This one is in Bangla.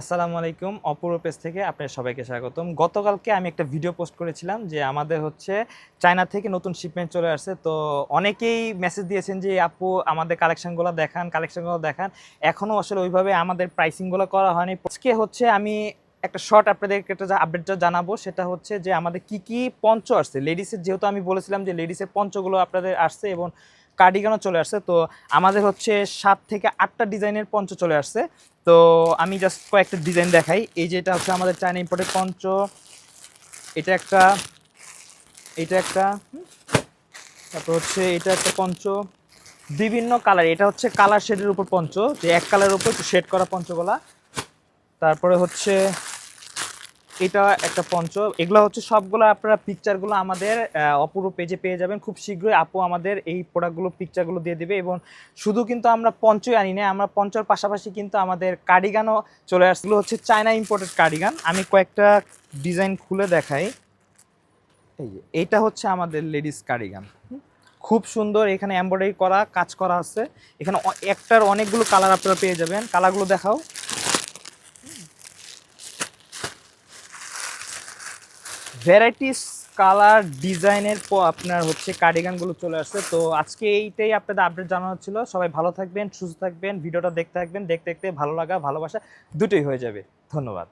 আসসালামু আলাইকুম। অপূর্ব পেজ থেকে আপনার সবাইকে স্বাগতম। গতকালকে আমি একটা ভিডিও পোস্ট করেছিলাম যে আমাদের হচ্ছে চায়না থেকে নতুন শিপমেন্ট চলে আসছে। তো অনেকেই মেসেজ দিয়েছেন যে, আপু, আমাদের কালেকশনগুলো দেখান কালেকশনগুলো দেখান। এখনও আসলে ওইভাবে আমাদের প্রাইসিংগুলো করা হয়নি। আজকে হচ্ছে আমি একটা শর্ট আপনাদেরকে একটা আপডেটটা জানাব। সেটা হচ্ছে যে আমাদের কি কি পঞ্চ আসছে। লেডিসের যেহেতু আমি বলেছিলাম যে লেডিসের পঞ্চগুলো আপনাদের আসছে এবং কার্ডিগানও চলে আসছে। তো আমাদের হচ্ছে সাত থেকে আটটা ডিজাইনের পঞ্চ চলে আসছে। তো আমি জাস্ট কয়েকটা ডিজাইন দেখাই। এই যেটা হচ্ছে আমাদের চায়না ইম্পোর্টেড পঞ্চ। এটা একটা এটা একটা তারপর হচ্ছে এটা একটা পঞ্চ। বিভিন্ন কালার এটা হচ্ছে কালার শেডের উপর পঞ্চ। যে এক কালারের উপর শেড করা পঞ্চগুলা। তারপরে হচ্ছে এটা একটা পঞ্চ। এগুলো হচ্ছে সবগুলো আপনারা পিকচারগুলো আমাদের অপূর্ব পেজে পেয়ে যাবেন। খুব শীঘ্রই আপু আমাদের এই প্রোডাক্টগুলো পিকচারগুলো দিয়ে দিবে এবং শুধু কিন্তু আমরা পঞ্চই আনি না আমরা পঞ্চর পাশাপাশি কিন্তু আমাদের কার্ডিগানও চলে আসছিল হচ্ছে চায়না ইম্পোর্টেড কার্ডিগান আমি কয়েকটা ডিজাইন খুলে দেখাই। এই এইটা হচ্ছে আমাদের লেডিস কার্ডিগান খুব সুন্দর এখানে এমব্রয়ডারি করা, কাজ করা আছে। এখানে একটার অনেকগুলো কালার আপনারা পেয়ে যাবেন। কালারগুলো দেখাও। ভ্যারাইটিস কালার ডিজাইনের আপনার হচ্ছে কার্ডিগানগুলো চলে আসছে। তো আজকে এইটাই আপনাদের আপডেট জানানো ছিল। সবাই ভালো থাকবেন, সুস্থ থাকবেন, ভিডিওটা দেখতে থাকবেন। দেখতে দেখতে ভালো লাগা, ভালোবাসা দুটোই হয়ে যাবে। ধন্যবাদ।